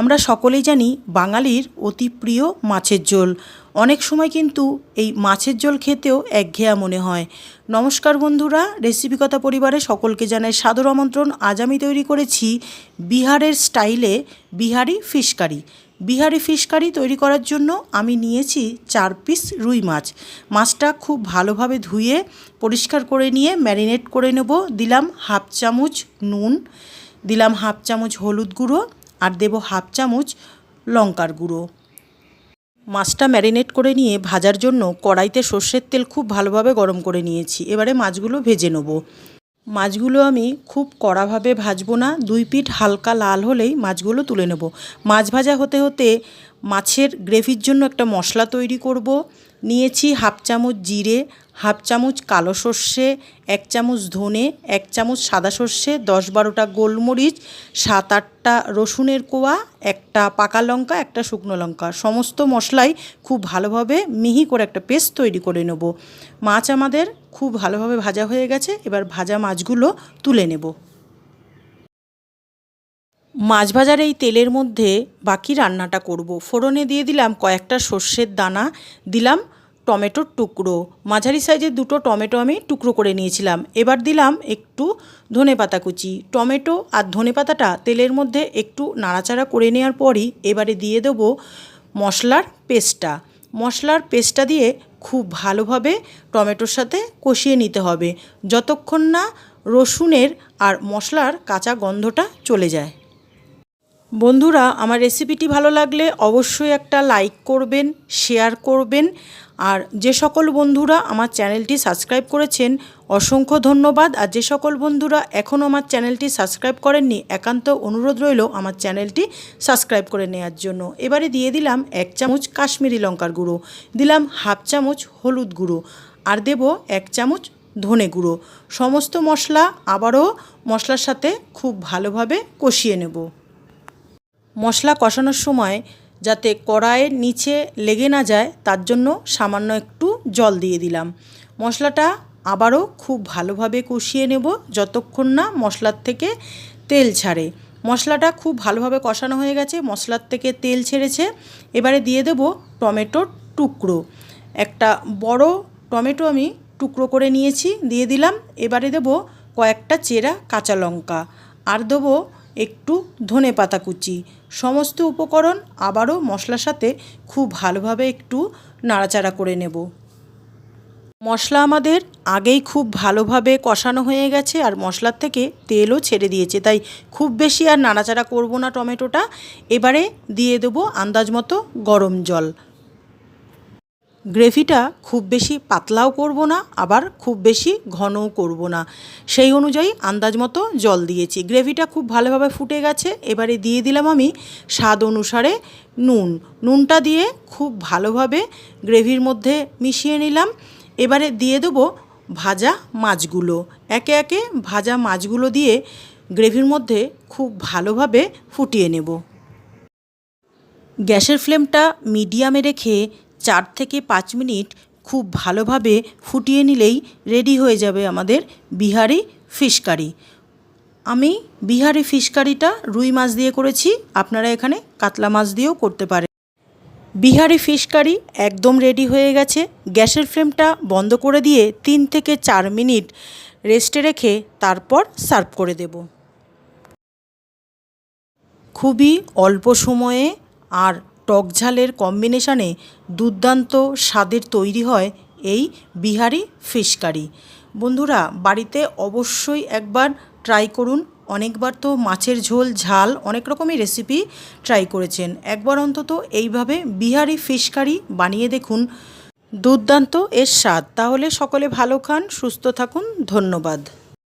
আমরা সকলেই জানি বাঙালির অতি প্রিয় মাছের ঝোল। অনেক সময় কিন্তু এই মাছের ঝোল খেতেও একঘেয়া মনে হয়। নমস্কার বন্ধুরা রেসিপি কথা পরিবারে সকলকে জানাই সাদর আমন্ত্রণ। আজ আমি তৈরি করেছি বিহারের স্টাইলে Bihari fish curry. Bihari fish curry তৈরি করার জন্য আমি নিয়েছি চার পিস রুই মাছ। মাছটা খুব ভালোভাবে ধুয়ে, পরিষ্কার করে নিয়ে ম্যারিনেট করে নেব। দিলাম হাফ চামচ নুন, দিলাম হাফ চামচ হলুদ গুঁড়ো আর দেব হাফ চামচ লঙ্কার গুঁড়ো। মাছটা ম্যারিনেট করে নিয়ে ভাজার জন্য কড়াইতে সর্ষের তেল খুব ভালোভাবে গরম করে নিয়েছি। এবারে মাছগুলো ভেজে নেব। মাছগুলো আমি খুব কড়াভাবে ভাজবো না। দুই পিঠ হালকা লাল হলেই মাছগুলো তুলে নেব। মাছ ভাজা হতে হতে মাছের গ্রেভির জন্য একটা মশলা তৈরি করব। নিয়েছি হাফ চামচ জিরে, হাফ চামচ কালো সর্ষে, এক চামচ ধনে, এক চামচ সাদা সর্ষে, দশ বারোটা গোলমরিচ, সাত আটটা রসুনের কোয়া, একটা পাকা লঙ্কা, একটা শুকনো লঙ্কা। সমস্ত মশলাই খুব ভালোভাবে মিহি করে একটা পেস্ট তৈরি করে নেব। মাছ আমাদের খুব ভালোভাবে ভাজা হয়ে গেছে, এবার ভাজা মাছগুলো তুলে নেব। মাছ ভাজার এই তেলের মধ্যে বাকি রান্নাটা করব। ফোড়নে দিয়ে দিলাম কয়েকটা সর্ষের দানা, দিলাম টমেটোর টুকরো। মাঝারি সাইজের দুটো টমেটো আমি টুকরো করে নিয়েছিলাম। এবার দিলাম একটু ধনে পাতা কুচি। টমেটো আর ধনে পাতাটা তেলের মধ্যে একটু নাড়াচাড়া করে নেওয়ার পরই এবারে দিয়ে দেবো মশলার পেস্টটা। মশলার পেস্টটা দিয়ে খুব ভালোভাবে টমেটোর সাথে কষিয়ে নিতে হবে, যতক্ষণ না রসুনের আর মশলার কাঁচা গন্ধটা চলে যায়। বন্ধুরা, আমার রেসিপিটি ভালো লাগলে অবশ্যই একটা লাইক করবেন শেয়ার করবেন। আর যে সকল বন্ধুরা আমার চ্যানেলটি সাবস্ক্রাইব করেছেন, অসংখ্য ধন্যবাদ। আর যে সকল বন্ধুরা এখনও আমার চ্যানেলটি সাবস্ক্রাইব করেননি, একান্ত অনুরোধ রইল আমার চ্যানেলটি সাবস্ক্রাইব করে নেওয়ার জন্য। এবারে দিয়ে দিলাম এক চামচ কাশ্মীরি লঙ্কার গুঁড়ো, দিলাম হাফ চামচ হলুদ গুঁড়ো, আর দেব এক চামচ ধনে গুঁড়ো। সমস্ত মশলা আবারও মশলার সাথে খুব ভালোভাবে কষিয়ে নেব। মশলা কষানোর সময় যাতে কড়াইয়ের নিচে লেগে না যায়, তার জন্য সামান্য একটু জল দিয়ে দিলাম। মশলাটা আবারও খুব ভালোভাবে কষিয়ে নেব যতক্ষণ না মশলার থেকে তেল ছাড়ে। মশলাটা খুব ভালোভাবে কষানো হয়ে গেছে, মশলার থেকে তেল ছেড়েছে। এবারে দিয়ে দেব টমেটোর টুকরো। একটা বড় টমেটো আমি টুকরো করে নিয়েছি, দিয়ে দিলাম। এবারে দেব কয়েকটা চেরা কাঁচা লঙ্কা। আর দেবো একটু ধনে পাতা কুচি। সমস্ত উপকরণ আবারও মশলার সাথে খুব ভালোভাবে একটু নাড়াচাড়া করে নেব। মশলা আমাদের আগেই খুব ভালোভাবে কষানো হয়ে গেছে আর মশলার থেকে তেলও ছেড়ে দিয়েছে, তাই খুব বেশি আর নাড়াচাড়া করব না টমেটোটা। এবারে দিয়ে দেবো আন্দাজ মতো গরম জল। গ্রেভিটা খুব বেশি পাতলাও করব না, আবার খুব বেশি ঘনও করব না। সেই অনুযায়ী আন্দাজ মতো জল দিয়েছি। গ্রেভিটা খুব ভালোভাবে ফুটে গেছে, এবারে দিয়ে দিলাম আমি স্বাদ অনুসারে নুন। নুনটা দিয়ে খুব ভালোভাবে গ্রেভির মধ্যে মিশিয়ে নিলাম। এবারে দিয়ে দেবো ভাজা মাছগুলো। একে একে ভাজা মাছগুলো দিয়ে গ্রেভির মধ্যে খুব ভালোভাবে ফুটিয়ে নেব। গ্যাসের ফ্লেমটা মিডিয়ামে রেখে চার থেকে পাঁচ মিনিট খুব ভালোভাবে ফুটিয়ে নিলেই রেডি হয়ে যাবে আমাদের বিহারি ফিশ কারি আমি বিহারি ফিশ কারিটা রুই মাছ দিয়ে করেছি, আপনারা এখানে কাতলা মাছ দিয়েও করতে পারেন। বিহারি ফিশ কারি একদম রেডি হয়ে গেছে। গ্যাসের ফ্লেমটা বন্ধ করে দিয়ে তিন থেকে চার মিনিট রেস্টে রেখে তারপর সার্ভ করে দেব। খুবই অল্প সময়ে আর টক ঝালের কম্বিনেশানে দুর্দান্ত স্বাদের তৈরি হয় এই বিহারি ফিশ কারি। বন্ধুরা, বাড়িতে অবশ্যই একবার ট্রাই করুন। অনেকবার তো মাছের ঝোল, ঝাল, অনেক রকমই রেসিপি ট্রাই করেছেন। একবার অন্তত এইভাবে বিহারি ফিশ কারি বানিয়ে দেখুন। দুর্দান্ত এর স্বাদ। তাহলে সকলে ভালো খান, সুস্থ থাকুন। ধন্যবাদ।